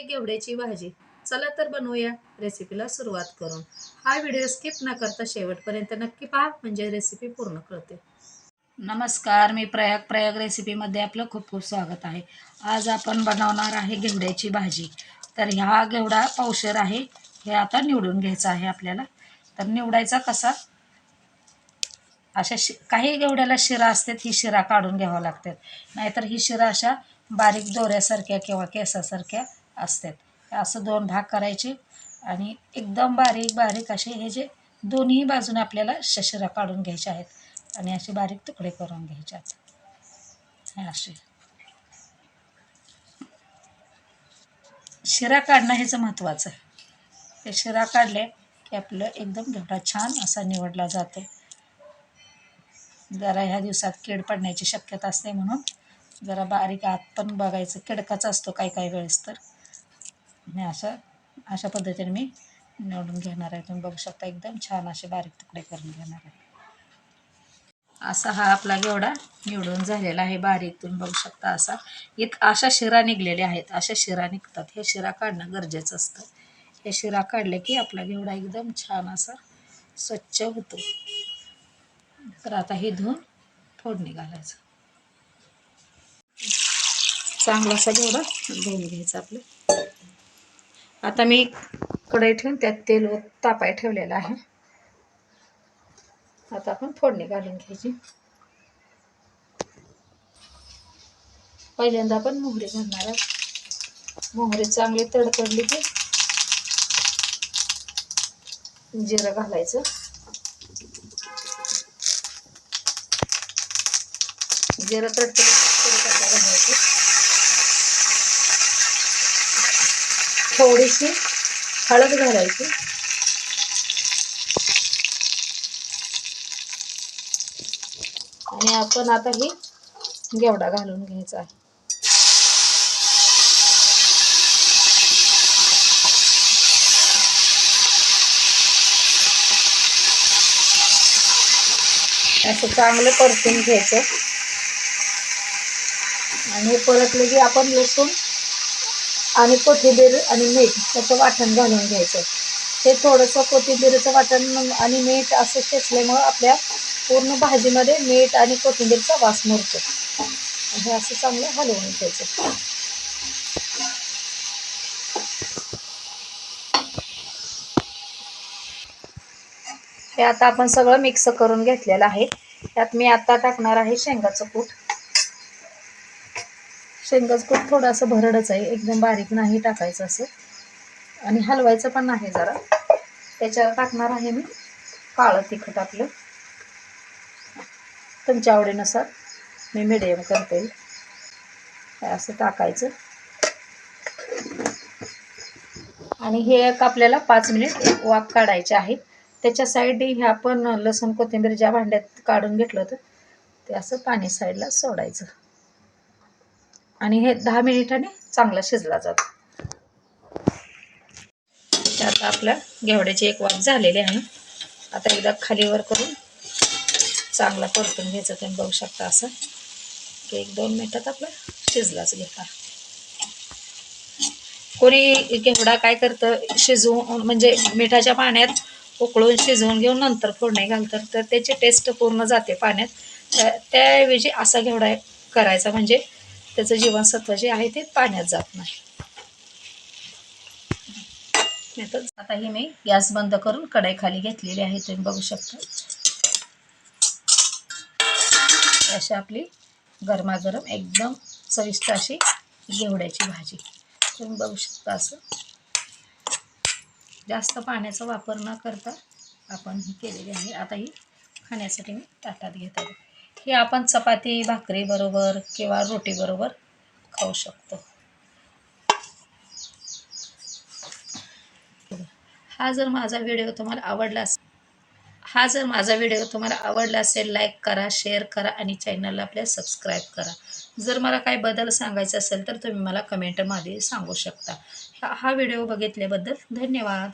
आहे घेवड्याची भाजी. चला तर बनवूया रेसिपीला सुरुवात करून. हा व्हिडिओ स्किप न करता शेवटपर्यंत नक्की पहा म्हणजे रेसिपी पूर्ण कळते. नमस्कार मी प्रयाग. प्रयाग रेसिपीमध्ये आपलं खूप खूप स्वागत आहे. आज आपण बनवणार आहे घेवड्याची भाजी. तर ह्या घेवडा पावशर आहे हे आता निवडून घ्यायचं आहे आपल्याला. तर निवडायचा कसा? अशा शि काही घेवड्याला शिरा असतात ही शिरा काढून घ्यावा लागतात नाहीतर ही शिरा अशा बारीक दोऱ्यासारख्या किंवा केसासारख्या असतात. असं दोन भाग करायचे आणि एकदम बारीक बारीक असे हे जे दोन्ही बाजूने आपल्याला शशिरा काढून घ्यायचे आहेत आणि असे बारीक तुकडे करून घ्यायचे आहेत. हे असे. शिरा काढणं हेच महत्त्वाचं आहे. ते शिरा काढले की आपलं एकदम घेवडा छान असा निवडला जातो. जरा ह्या दिवसात कीड पडण्याची शक्यता असते म्हणून जरा बारीक आत पण बघायचं. किडकाच असतो काही काही वेळेस तर. आणि असं अशा पद्धतीने मी निवडून घेणार आहे. तुम्ही बघू शकता एकदम छान असे बारीक तुकडे करून घेणार आहे. असा हा आपला घेवडा निवडून झालेला आहे बारीक. तुम्ही बघू शकता असा. इत अशा शिरा निघलेल्या आहेत. अशा शिरा निघतात. हे शिरा काढणं गरजेचं असतं. हे शिरा काढले की आपला घेवडा एकदम छान असा स्वच्छ होतो. तर आता हे धुवून फोडणी घालायचं. चांगला असा घेवडा धुवून घ्यायचा आपलं. आता मी कढई ठेवून त्यात तेल व तापाय ठेवलेलं आहे. आता आपण फोडणी घालून घ्यायची. पहिल्यांदा आपण मोहरी घालणार आहोत. मोहरी चांगली तडतडली की जिरं घालायचं. जिरं तडतडली कढीपत्ता घालायचं. थोडीशी हळद घालायची. आणि आपण आता ही गेवडा घालून घ्यायचा आहे. असं चांगलं परतून घ्यायचं. आणि परत परतलं की आपण लसूण आणि कोथिंबीर आणि मीठ त्याचं वाटण घालून घ्यायचं. हे थोडंसं कोथिंबीरचं वाटण आणि मीठ असं शेचल्यामुळं आपल्या पूर्ण भाजीमध्ये मीठ आणि कोथिंबीरचा वास मुरतो. हे असं चांगलं हलवून घ्यायचं. हे आता आपण सगळं मिक्स करून घेतलेलं आहे. त्यात मी आता टाकणार आहे शेंगाचं कूट. शेंगाचं कूट थोडंसं भरडच आहे. एकदम बारीक नाही टाकायचं असं. आणि हलवायचं पण नाही जरा. त्याच्यावर टाकणार आहे मी काळं तिखट आपलं. तुमच्या आवडीनुसार मी मिडियम करते. असं टाकायचं. आणि हे एक आपल्याला पाच मिनिट एक वाफ काढायचे आहे त्याच्या साईडने हे आपण लसूण कोथिंबीर ज्या भांड्यात काढून घेतलं होतं ते असं पाणी साईडला सोडायचं. आणि हे दहा मिनिटांनी चांगला शिजला जातो. आता आपल्या घेवड्याची एक वाफ झालेली आहे. आता एकदा खालीवर करून चांगला परतून घ्यायचं तुम्ही बघू शकता असं. की एक दोन मिनटात आपला शिजलाच घेता. कोणी घेवडा काय करतं शिजवून म्हणजे मिठाच्या पाण्यात उकळून शिजवून घेऊन नंतर फोडणी घालतात तर त्याची टेस्ट पूर्ण जाते पाण्यात. त्याऐवजी असा घेवडा करायचा म्हणजे त्याचं जीवनसत्व जे आहे ते पाण्यात जात नाही. आता ही मी गॅस बंद करून कढई खाली घेतलेली आहे तुम्ही बघू शकता. अशी आपली गरमागरम एकदम चविष्ट अशी घेवड्याची भाजी. तुम्ही बघू शकता असं. जास्त पाण्याचा वापर न करता आपण ही केलेली आहे. आता ही खाण्यासाठी मी ताटात घेत आहे. हे आपण चपाती भाकरी बरोबर किंवा रोटी बरोबर खाऊ शकतो. हा जर माझा व्हिडिओ तुम्हाला आवडला असेल हा जर माझा व्हिडिओ तुम्हाला आवडला असेल लाईक करा शेअर करा आणि चॅनलला आपल्या सबस्क्राईब करा. जर मला काही बदल सांगायचा असेल तर तुम्ही मला कमेंटमध्ये सांगू शकता. हा हा व्हिडिओ बघितल्याबद्दल धन्यवाद.